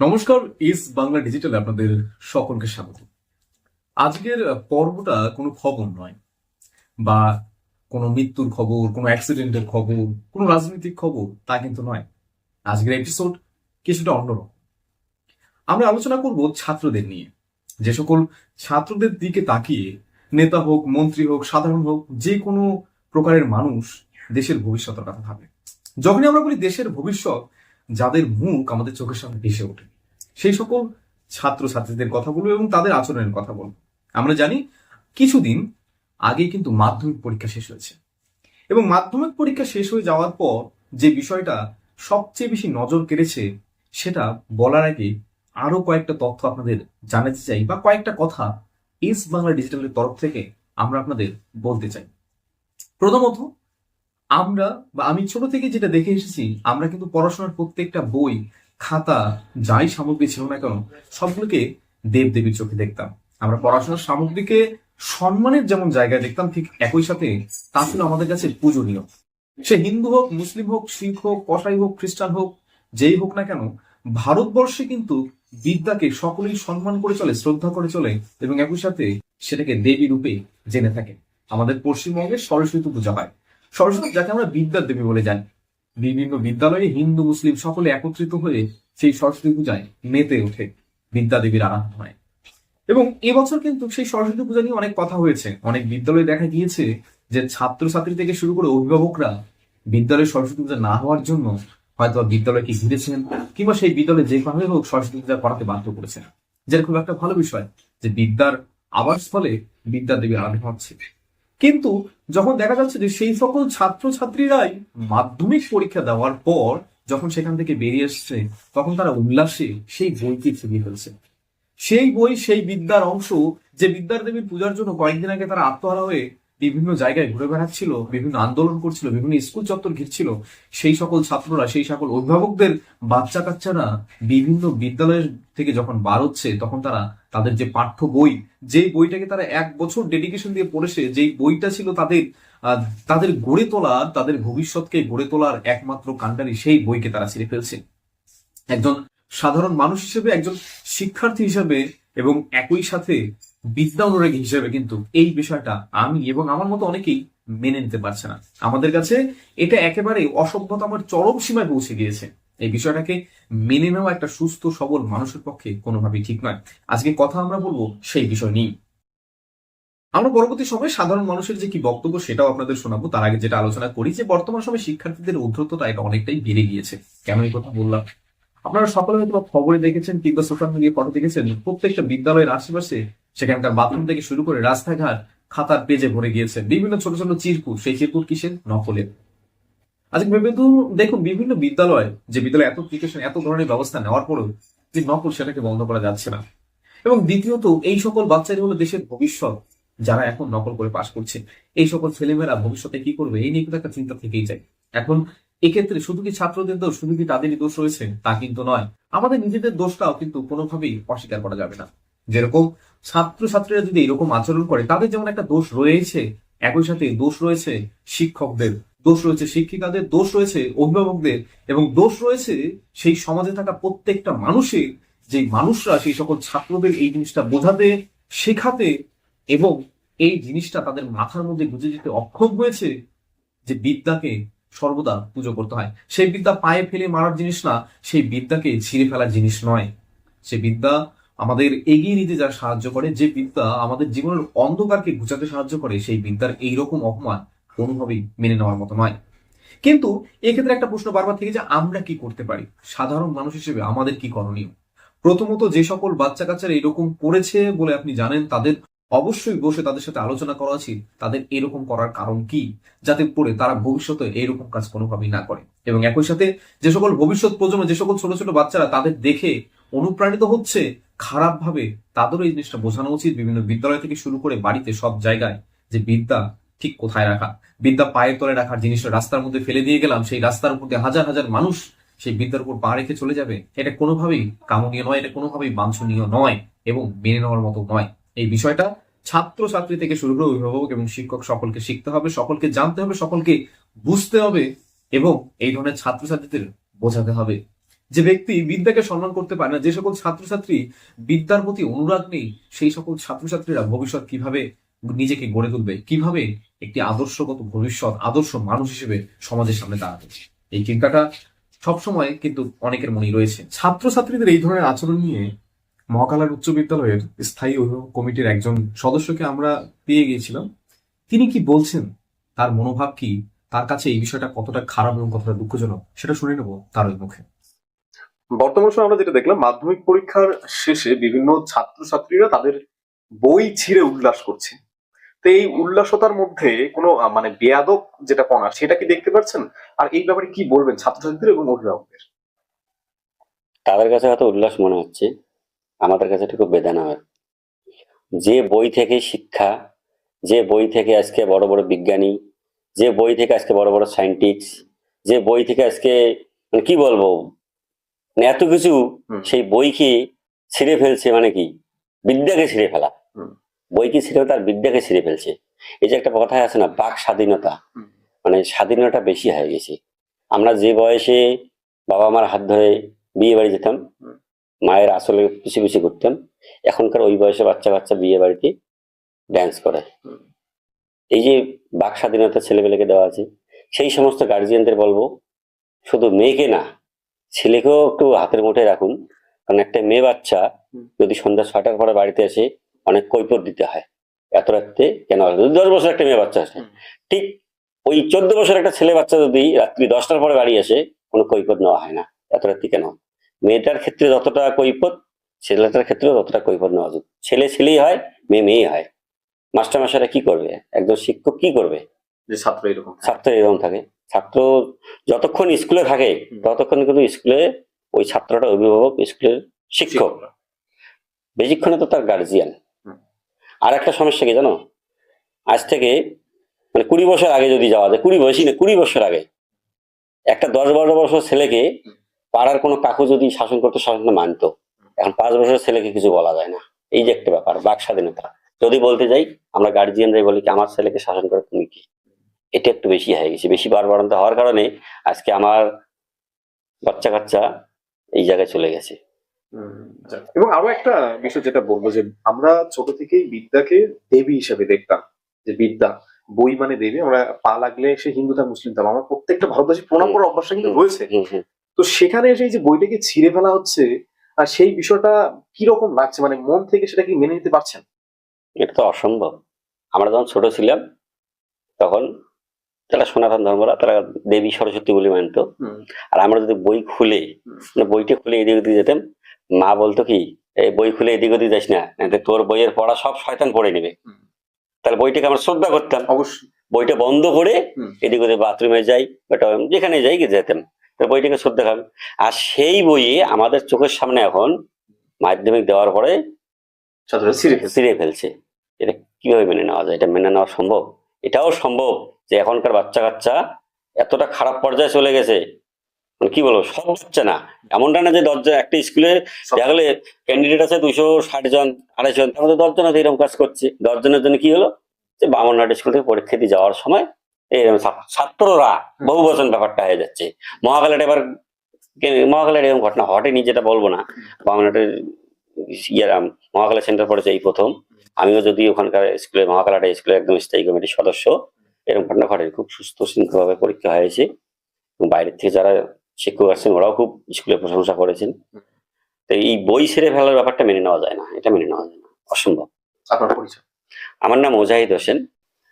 নমস্কার, ইস বাংলা ডিজিটালে আপনাদের সকলকে স্বাগত। আজকের পর্বটা কোনো খবর নয়, বা কোনো মৃত্যুর খবর, কোনো অ্যাক্সিডেন্টের খবর, কোনো রাজনৈতিক খবর, তা কিন্তু নয়। আজকের এপিসোড কিছুটা অন্যরকম আমরা আলোচনা করব ছাত্রদের নিয়ে। যে সকল ছাত্রদের দিকে তাকিয়ে নেতা হোক, মন্ত্রী হোক, সাধারণ হোক, যে কোনো প্রকারের মানুষ দেশের ভবিষ্যতের কথা ভাবে। যখনই আমরা বলি দেশের ভবিষ্যৎ যাদের মুখ আমাদের চোখের সামনে ভেসে ওঠে। সেই সকল ছাত্র ছাত্রীদের কথা বলব এবং তাদের আচরণের কথা বলব। আমরা জানি কিছুদিন আগে কিন্তু মাধ্যমিক পরীক্ষা শেষ হয়েছে। এবং মাধ্যমিক পরীক্ষা শেষ হয়ে যাওয়ার পর যে বিষয়টা সবচেয়ে বেশি নজর কেড়েছে, সেটা বলার আগে আরও কয়েকটা তথ্য আপনাদের জানাতে চাই বা কয়েকটা কথা ইস বাংলা ডিজিটালের তরফ থেকে আমরা আপনাদের বলতে চাই। প্রথমত আমরা বা আমি ছোট থেকে যেটা দেখে এসেছি, আমরা কিন্তু পড়াশোনার প্রত্যেকটা বই, খাতা, যাই সামগ্রী ছিল না কেন, সবগুলোকে দেব দেবীর চোখে দেখতাম। আমরা পড়াশোনার সামগ্রীকে সম্মানের যেমন জায়গায় দেখতাম, ঠিক একই সাথে তা ছিল আমাদের কাছে পূজনীয়। সে হিন্দু হোক, মুসলিম হোক, শিখ হোক, কসাই হোক, খ্রিস্টান হোক, যেই হোক না কেন, ভারতবর্ষে কিন্তু বিদ্যাকে সকলেই সম্মান করে চলে, শ্রদ্ধা করে চলে এবং একই সাথে সেটাকে দেবী রূপে জেনে থাকে। আমাদের পশ্চিমবঙ্গে সরস্বতী পূজা হয়। সরস্বতী, যাকে আমরা বিদ্যার দেবী বলে জানি। বিভিন্ন বিদ্যালয়ে হিন্দু, মুসলিম সকলে একত্রিত হয়ে সেই সরস্বতী পূজায় মেতে ওঠে বিদ্যা দেবীর আরাধনা হয় এবং এবছর কিন্তু সেই সরস্বতী পূজা নিয়ে অনেক কথা হয়েছে। অনেক বিদ্যালয়ে দেখা গিয়েছে যে ছাত্রছাত্রী থেকে শুরু করে অভিভাবকরা বিদ্যালয়ে সরস্বতী পূজা না হওয়ার জন্য হয়তো বিদ্যালয়কে ঘিরেছেন কিংবা সেই বিদ্যালয়ে যেভাবে হোক সরস্বতী পূজা করাতে বাধ্য করেছেন। যেটা খুব একটা ভালো বিষয় যে বিদ্যার আবাস ফলে বিদ্যা দেবীর আরাধনা হচ্ছে। কিন্তু যখন দেখা যাচ্ছে যে সেই সকল ছাত্রছাত্রীরাই মাধ্যমিক পরীক্ষা দেওয়ার পর যখন সেখান থেকে বেরিয়ে এসছে, তখন তারা উল্লাসে সেই বইকে ছিনিয়ে ফেলছে। সেই বই, সেই বিদ্যার অংশ যে বিদ্যার দেবীর পূজার জন্য কয়েকদিন আগে তারা আত্মহারা হয়ে বিভিন্ন জায়গায় ঘুরে বেড়াচ্ছিল, বিভিন্ন আন্দোলন করছিল, বিভিন্ন স্কুল চত্বর ঘিরছিল, সেই সকল ছাত্ররা, সেই সকল অভিভাবকদের বাচ্চা কাচ্চারা বিভিন্ন বিদ্যালয়ের থেকে যখন বার হচ্ছে, তখন তারা তাদের যে পাঠ্য বই, যেই বইটাকে তারা এক বছর ডেডিকেশন দিয়ে পড়েছে, যেই বইটা ছিল তাদের তাদের গড়ে তোলার তাদের ভবিষ্যৎকে গড়ে তোলার একমাত্র কাণ্ডারি, সেই বইকে তারা ছিঁড়ে ফেলছে। একজন সাধারণ মানুষ হিসেবে, একজন শিক্ষার্থী হিসেবে এবং একই সাথে বিদ্যা অনুরাগী হিসেবে কিন্তু এই বিষয়টা আমি এবং আমার মতো অনেকেই মেনে নিতে পারছে না। আমাদের কাছে এটা একেবারে অসভ্যতা আমার চরম সীমায় পৌঁছে গিয়েছে। এই বিষয়টাকে মেনে নেওয়া একটা সুস্থ, সবল মানুষের পক্ষে কোনোভাবেই ঠিক নয়। আজকে কথা আমরা বলব সেই বিষয় নিয়ে আমরা পরবর্তী সময়ে সাধারণ মানুষের যে কি বক্তব্য সেটাও আপনাদের শোনাবো। তার আগে যেটা আলোচনা করি যে বর্তমান সময়ে শিক্ষার্থীদের উদ্ধততা এটা অনেকটাই বেড়ে গিয়েছে। কেন এই কথা বললাম? আপনারা সকলে হয়তো খবরে দেখেছেন কিংবা সোশ্যাল মিডিয়া ফটো দেখেছেন, প্রত্যেকটা বিদ্যালয়ের আশেপাশে সেখানকার বাথরুম থেকে শুরু করে রাস্তাঘাট খাতার পেজে ভরে গিয়েছে। বিভিন্ন ছোট ছোট চিরকুট, সেই চিরকুট কিসের? নকলের আজকে ভেবে তো দেখুন, বিভিন্ন বিদ্যালয়, যে বিদ্যালয়ে এত প্রিকশন এত ধরনের ব্যবস্থা নেওয়ার পরেও যে নকল সেটাকে বন্ধ করা যাচ্ছে না। এবং দ্বিতীয়ত, এই সকল বাচ্চারা হলো দেশের ভবিষ্যৎ, যারা এখন নকল করে পাশ করছে। এই সকল ছেলেমেয়েরা ভবিষ্যতে কি করবে? এই নিয়ে কিন্তু একটা চিন্তা থেকেই যায়। এখন, এক্ষেত্রে শুধু কি ছাত্রদের দোষ, শুধু কি তাদেরই দোষ রয়েছে? তা কিন্তু নয়। আমাদের নিজেদের দোষটাও কিন্তু কোনোভাবেই অস্বীকার করা যাবে না। যেরকম ছাত্রছাত্রীরা যদি এরকম আচরণ করে, তাদের যেমন একটা দোষ রয়েছে, একই সাথে দোষ রয়েছে শিক্ষকদের। দোষ রয়েছে শিক্ষিকাদের, দোষ রয়েছে অভিভাবকদের, এবং দোষ রয়েছে সেই সমাজে থাকা প্রত্যেকটা মানুষের যে মানুষরা, সেই সকল ছাত্রদের এই জিনিসটা বোঝাতে, শেখাতে, এবং এই জিনিসটা তাদের মাথার মধ্যে গুঁজে যেতে অক্ষম হয়েছে যে বিদ্যাকে সর্বদা পুজো করতে হয়। সেই বিদ্যা পায়ে ফেলে মারার জিনিস না, সেই বিদ্যাকে ছিঁড়ে ফেলার জিনিস নয়। সে বিদ্যা আমাদের এগিয়ে নিতে যা সাহায্য করে, যে বিদ্যা আমাদের জীবনের অন্ধকারকে ঘুচাতে সাহায্য করে, সেই বিদ্যার এইরকম অপমান কোনোভাবেই মেনে নেওয়ার মতো নয়। কিন্তু এক্ষেত্রে একটা প্রশ্ন বারবার থেকে যে আমরা কি করতে পারি? সাধারণ মানুষ হিসেবে আমাদের কি করণীয়? প্রথমত যে সকল বাচ্চা কাচ্চারা এরকম করেছে বলে আপনি জানেন, তাদের অবশ্যই বসে তাদের সাথে আলোচনা করা উচিত, তাদের এরকম করার কারণ কি, যাতে করে তারা ভবিষ্যতে এরকম কাজ কোনোভাবেই না করে। এবং একই সাথে যে সকল ভবিষ্যৎ প্রজন্ম, যে সকল ছোট ছোট বাচ্চারা তাদের দেখে অনুপ্রাণিত হচ্ছে খারাপ ভাবে তাদেরও এই জিনিসটা বোঝানো উচিত। বিভিন্ন বিদ্যালয় থেকে শুরু করে বাড়িতে সব জায়গায় যে বিদ্যা ঠিক কোথায় রাখা, বিদ্যা পায়ের তলে রাখার জিনিসটা রাস্তার মধ্যে ফেলে দিয়ে গেলাম, সেই রাস্তার উপর দিয়ে হাজার হাজার মানুষ সেই বিদ্যার উপর পা রেখে চলে যাবে, এটা কোনোভাবেই কামনীয় নয়, এটা কোনোভাবেই বাঞ্ছনীয় নয় এবং মেনে নেওয়ার মতো নয়। এই বিষয়টা ছাত্র ছাত্রী থেকে শুরু করে অভিভাবক এবং শিক্ষক সকলকে শিখতে হবে, সকলকে জানতে হবে, সকলকে বুঝতে হবে এবং এই ধরনের ছাত্রছাত্রীদের বোঝাতে হবে। যে ব্যক্তি বিদ্যাকে সম্মান করতে পারে না, যে সকল ছাত্রছাত্রী বিদ্যার প্রতি অনুরাগ নেই, সেই সকল ছাত্রছাত্রীরা ভবিষ্যৎ কীভাবে নিজেকে গড়ে তুলবে, কীভাবে একটি আদর্শগত ভবিষ্যৎ, আদর্শ মানুষ হিসেবে সমাজের সামনে দাঁড়াবে। এই চিন্তাটা সবসময় কিন্তু অনেকের মনেই রয়েছে। ছাত্রছাত্রীদের এই ধরনের আচরণ নিয়ে মহাকালার উচ্চ বিদ্যালয়ের স্থায়ী অভিভাবক কমিটির একজন সদস্যকে আমরা পেয়ে গিয়েছিলাম। তিনি কি বলছেন? তার মনোভাব কি? তার কাছে এই বিষয়টা কতটা খারাপ এবং কতটা দুঃখজনক? সেটা শুনে নেব তার ওই মুখে। বর্তমান সময় আমরা যেটা দেখলাম, মাধ্যমিক পরীক্ষার শেষে বিভিন্ন ছাত্রছাত্রীরা তাদের বই ছিঁড়ে উল্লাস করছে। তো এই উল্লাসতার মধ্যে কোনো মানে বেয়াদব যেটা পনা সেটা কি দেখতে পাচ্ছেন? আর এই ব্যাপারে কি বলবেন ছাত্রছাত্রীদের এবং অভিভাবকদের? তাদের কাছে হয়তো উল্লাস মনে হচ্ছে। আমাদের কাছে এটা খুব বেদনা হয়। যে বই থেকে শিক্ষা, যে বই থেকে আজকে বড় বড় বিজ্ঞানী, যে বই থেকে আজকে বড় বড় সায়েন্টিস্ট যে বই থেকে আজকে মানে কি বলব এত কিছু। সেই বইকে ছিঁড়ে ফেলছে মানে কি? বিদ্যাকে ছিঁড়ে ফেলা। বইকে ছিঁড়ে তার বিদ্যাকে ছিঁড়ে ফেলছে। এই যে একটা কথায় আছে না বাক স্বাধীনতা। মানে স্বাধীনতা বেশি হয়ে গেছে। আমরা যে বয়সে বাবা মার হাত ধরে বিয়ে বাড়ি যেতাম মায়ের আসলে পিছিয়ে পিছিয়ে করতাম এখনকার ওই বয়সে বাচ্চা বাচ্চা বিয়ে বাড়িতে ড্যান্স করে। এই যে বাক স্বাধীনতা ছেলেবেলেকে দেওয়া আছে সেই সমস্ত গার্জিয়ানদের বলব শুধু মেয়েকে না ছেলেকেও একটু হাতের মুঠে রাখুন কারণ একটা মেয়ে বাচ্চা যদি সন্ধ্যা ছয়টার পরে বাড়িতে আসে অনেক কৈপর দিতে হয়। এত রাত্রে কেন? দশ বছর একটা মেয়ে বাচ্চা আসে। ঠিক ওই চোদ্দ বছর একটা ছেলে বাচ্চা যদি রাত্রি দশটার পরে বাড়ি আসে কোনো কৈপদ নেওয়া হয় না। এত রাত্রি কেন? মেয়েটার ক্ষেত্রে যতটা কৈপদ ছেলেটার ক্ষেত্রেও ততটা কৈপদ নেওয়া উচিত। ছেলে ছেলেই হয় মেয়ে মেয়েই হয়। মাস্টার মাস্টাররা কি করবে? একজন শিক্ষক কি করবে? ছাত্র এরকম ছাত্র এরকম থাকে। ছাত্র যতক্ষণ স্কুলে থাকে ততক্ষণ কিন্তু স্কুলে ওই ছাত্রটা অভিভাবক স্কুলের শিক্ষক। বেশিক্ষণে তো তার গার্জিয়ান আর একটা সমস্যা কি জানো? আজ থেকে মানে কুড়ি বছর আগে যদি যাওয়া যায় কুড়ি বয়সী না কুড়ি বছর আগে। একটা দশ বারো বছর ছেলেকে পাড়ার কোনো কাকু যদি শাসন করতো শাসন মানতো। এখন পাঁচ বছরের ছেলেকে কিছু বলা যায় না। এই যে একটা ব্যাপার বাক স্বাধীনতা। যদি বলতে যাই আমরা গার্জিয়ানরাই বলি কি আমার ছেলেকে শাসন করে তুমি কি? এটা একটু বেশি হয়ে গেছে বেশি বাড়বাড়ন্ত হওয়ার কারণে আজকে আমার বাচ্চা কাচ্চা এই জায়গায় চলে গেছে। হুম, এবং আরও একটা বিষয় যেটা বলব যে আমরা ছোট থেকেই বিদ্যাকে দেবী হিসেবে দেখতাম যে বিদ্যা বই মানে দেবী আমরা পা লাগলে সে হিন্দু তার মুসলিম তার আমার প্রত্যেকটা ভারতবাসী প্রণাম করার অভ্যাসটা কিন্তু রয়েছে। তো সেখানে এসে এই যে বইটাকে ছিঁড়ে ফেলা হচ্ছে আর সেই বিষয়টা কীরকম লাগছে? মানে মন থেকে সেটা কি মেনে নিতে পারছেন? এটা তো অসম্ভব। আমরা যখন ছোট ছিলাম তখন যারা সনাতন ধর্মরা তারা দেবী সরস্বতী বলে মানত। আর আমরা যদি বই খুলে বইটা খুলে এদিক ওদিক যেতাম মা বলতো কি এই বই খুলে এদিক ওদিক যাস না তোর বইয়ের পড়া সব শয়তান পড়ে নেবে। তাহলে বইটাকে আমরা শ্রদ্ধা করতাম। অবশ্যই। বইটা বন্ধ করে। এদিক ওদিক বাথরুমে যাই বা যেখানে যাই গিয়ে যেতাম। বইটাকে শ্রদ্ধা খাবে আর সেই বইয়ে আমাদের চোখের সামনে এখন মাধ্যমিক দেওয়ার পরে ছিঁড়ে ফেলছে। এটা কীভাবে মেনে নেওয়া যায়? এটা মেনে নেওয়া সম্ভব? এটাও সম্ভব যে এখনকার বাচ্চা কাচ্চা এতটা খারাপ পর্যায়ে চলে গেছে। মানে কি বলব সব হচ্ছে না। এমনটা না যে দশজন একটা স্কুলে দেখা গেলে ক্যান্ডিডেট আছে দুশো ষাট জন আড়াইশো জন তার মধ্যে দশজন আছে এরকম কাজ করছে। দশজনের জন্য কি হলো? যে বামনহাট স্কুল থেকে পরীক্ষা দিয়ে যাওয়ার সময় এরকম ছাত্ররা বহু বচন ব্যাপারটা হয়ে যাচ্ছে। মহাকালের এবার মহাকালের এরকম ঘটনা ঘটেনি যেটা বলব না। বামনহাটের ইয়ে মহাকালা সেন্টার পড়েছে এই প্রথম। আমিও যদি ওখানকার স্কুলে মহাকালাটা স্কুলের একদম স্থায়ী কমিটির সদস্য এরকম ঘটনা ঘটে খুব সুস্থ শৃঙ্খলভাবে পরীক্ষা হয়েছে। এবং বাইরের থেকে যারা শিক্ষক আসছেন ওরাও খুব স্কুলের প্রশংসা করেছেন। তো এই বই ছেড়ে ফেলার ব্যাপারটা মেনে নেওয়া যায় না। এটা মেনে নেওয়া যায় না। অসম্ভব। আপনার পরিচয়? আমার নাম মোজাহিদ হোসেন।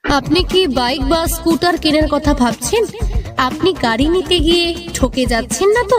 আপনি কি বাইক বা স্কুটার কেনার কথা ভাবছেন? আপনি গাড়ি নিতে গিয়ে ঠকে যাচ্ছেন না তো?